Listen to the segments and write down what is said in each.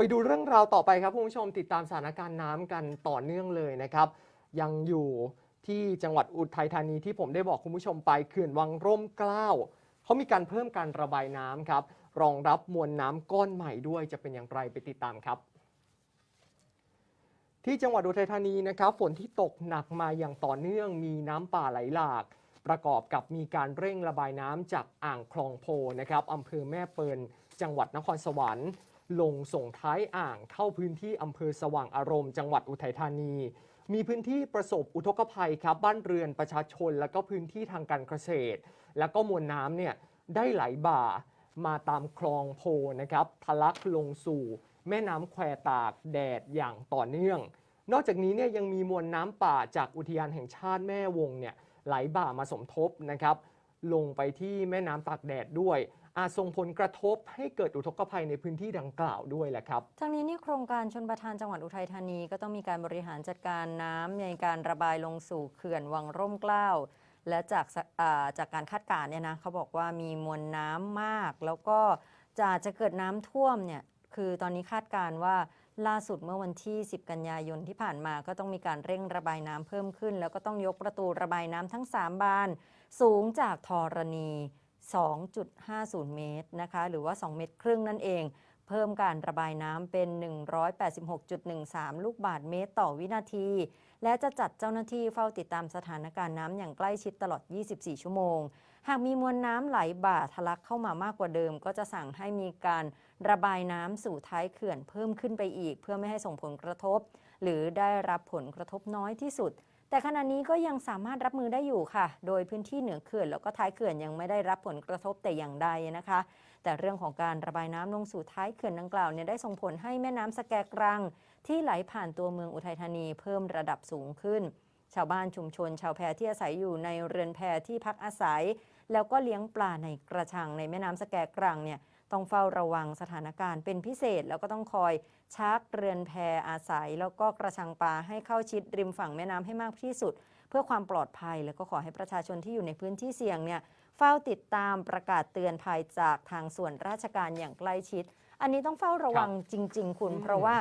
ไปดูเรื่องราวต่อไปครับคุณผู้ชมติดตามสถานการณ์น้ำกันต่อเนื่องเลยนะครับ ยังอยู่ที่จังหวัดอุทัยธานีที่ผมได้บอกคุณผู้ชมไปเขื่อนวังร่มเกล้าเขามีการเพิ่มการระบายน้ำครับ รองรับมวลน้ำก้อนใหม่ด้วยจะเป็นอย่างไรไปติดตามครับ ที่จังหวัดอุทัยธานีนะครับฝนที่ตกหนักมาอย่างต่อเนื่องมีน้ำป่าไหลหลาก ประกอบกับมีการเร่งระบายน้ำจากอ่างคลองโพนะครับอำเภอแม่เปิลจังหวัดนครสวรรค์ ลงส่งท้ายอ่างเข้าพื้นที่อำเภอสว่างอารมณ์จังหวัดอุทัยธานี มีพื้นที่ประสบอุทกภัยครับบ้านเรือนประชาชน และก็พื้นที่ทางการเกษตร แล้วก็มวลน้ำเนี่ยได้ไหลบ่ามาตามคลองโพนะครับทะลักลงสู่ แม่น้ำแควตากแดดอย่างต่อเนื่อง นอกจากนี้เนี่ยยังมีมวลน้ำป่าจากอุทยานแห่งชาติแม่วงเนี่ยไหลบ่ามาสมทบนะครับ ลงไปที่แม่น้ำตากแดดด้วย อาจส่งผลกระทบให้เกิดอุทกภัยในพื้นที่ดังกล่าวด้วยแหละครับ ทั้งนี้นี่โครงการชนประทานจังหวัดอุทัยธานีก็ต้องมีการบริหารจัดการน้ำในการระบายลงสู่เขื่อนวังร่มเกล้าและจากสอ่าจากการคาดการณ์เนี่ยนะเขาบอกว่ามีมวลน้ำมาก แล้วก็จะจะเกิดน้ำท่วมเนี่ย คือตอนนี้คาดการณ์ว่าล่าสุดเมื่อวันที่ 10 กันยายนที่ผ่านมาก็ต้องมีการเร่งระบายน้ำเพิ่มขึ้น แล้วก็ต้องยกประตูระบายน้ำทั้ง 3 บาน สูงจากธรณี 2.50 เมตรนะคะหรือว่า 2 เมตรครึ่งนั่นเอง เพิ่มการระบายน้ำเป็น 186.13 ลูกบาศก์เมตรต่อวินาที และจะจัดเจ้าหน้าที่เฝ้าติดตามสถานการณ์น้ำอย่างใกล้ชิดตลอด 24 ชั่วโมงหากมีมวลน้ำไหลบ่าทะลักเข้ามามากกว่าเดิม ก็จะสั่งให้มีการระบายน้ำสู่ท้ายเขื่อนเพิ่มขึ้นไปอีก เพื่อไม่ให้ส่งผลกระทบ หรือได้รับผลกระทบน้อยที่สุด แต่ขณะนี้ก็ยังสามารถรับมือได้อยู่ค่ะ โดยพื้นที่เหนือเขื่อนแล้วก็ท้ายเขื่อนยังไม่ได้รับผลกระทบแต่อย่างใดนะคะ แต่เรื่องของการระบายน้ำลงสู่ท้ายเขื่อนดังกล่าวเนี่ยได้ส่งผลให้แม่น้ำสแกกรัง ที่ไหลผ่านตัวเมืองอุทัยธานีเพิ่มระดับสูงขึ้น ชาวบ้านชุมชน ชาวแพที่อาศัยอยู่ในเรือนแพที่พักอาศัย แล้วก็เลี้ยงปลาในกระชังในแม่น้ำสแกกรังเนี่ยต้องเฝ้าระวังสถานการณ์เป็นพิเศษ แล้วก็ต้องคอยชักเรือนแพอาศัย แล้วก็กระชังปลาให้เข้าชิดริมฝั่งแม่น้ำให้มากที่สุด เพื่อความปลอดภัย แล้วก็ขอให้ประชาชนที่อยู่ในพื้นที่เสี่ยงเนี่ยเฝ้าติดตามประกาศเตือนภัยจากทางส่วนราชการอย่างใกล้ชิด อันนี้ต้องเฝ้าระวังจริง ๆ คุณเพราะว่า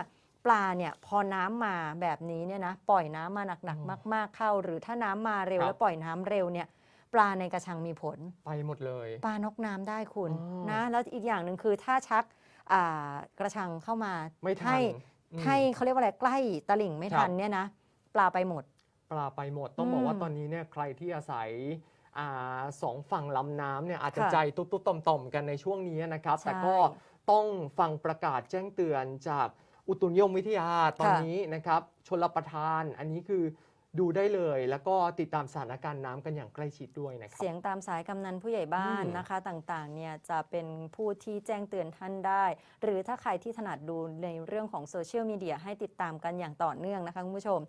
ปลาเนี่ยพอน้ำมาแบบนี้เนี่ยนะปล่อยน้ำมาหนักอืมๆมาก ๆเข้า หรือถ้าน้ำมาเร็วครับแล้วปล่อยน้ำเร็วเนี่ยปลาในกระชังมีผล ไปหมดเลย ปลานกน้ำได้คุณอ๋อนะแล้วอีกอย่างหนึ่งคือถ้าชักอ่ากระชังเข้ามาไม่ทันให้อืมให้เขาเรียกว่าอะไรใกล้ตลิ่งไม่ครับทันเนี่ยนะปลาไปหมด ปลาไปหมดต้องบอกว่าอืมตอนนี้เนี่ยใครที่อาศัยอ่าสองฝั่งลำน้ำเนี่ยอาจจะค่ะใจตุ๊บๆต่อมๆกันในช่วงนี้นะครับใช่แต่ก็ต้องฟังประกาศแจ้งเตือนจาก อุตุนิยมวิทยาตอนค่ะนี้นะครับชนรประทานอันนี้คือดูได้เลย แล้วก็ติดตามสถานการณ์น้ำกันอย่างใกล้ชิดด้วยนะครับ เสียงตามสายกำนันผู้ใหญ่บ้านอืม นะคะต่างๆเนี่ยจะเป็นผู้ที่แจ้งเตือนท่านได้ หรือถ้าใครที่ถนัดดูในเรื่องของโซเชียลมีเดียให้ติดตามกันอย่างต่อเนื่องนะคะคุณผู้ชม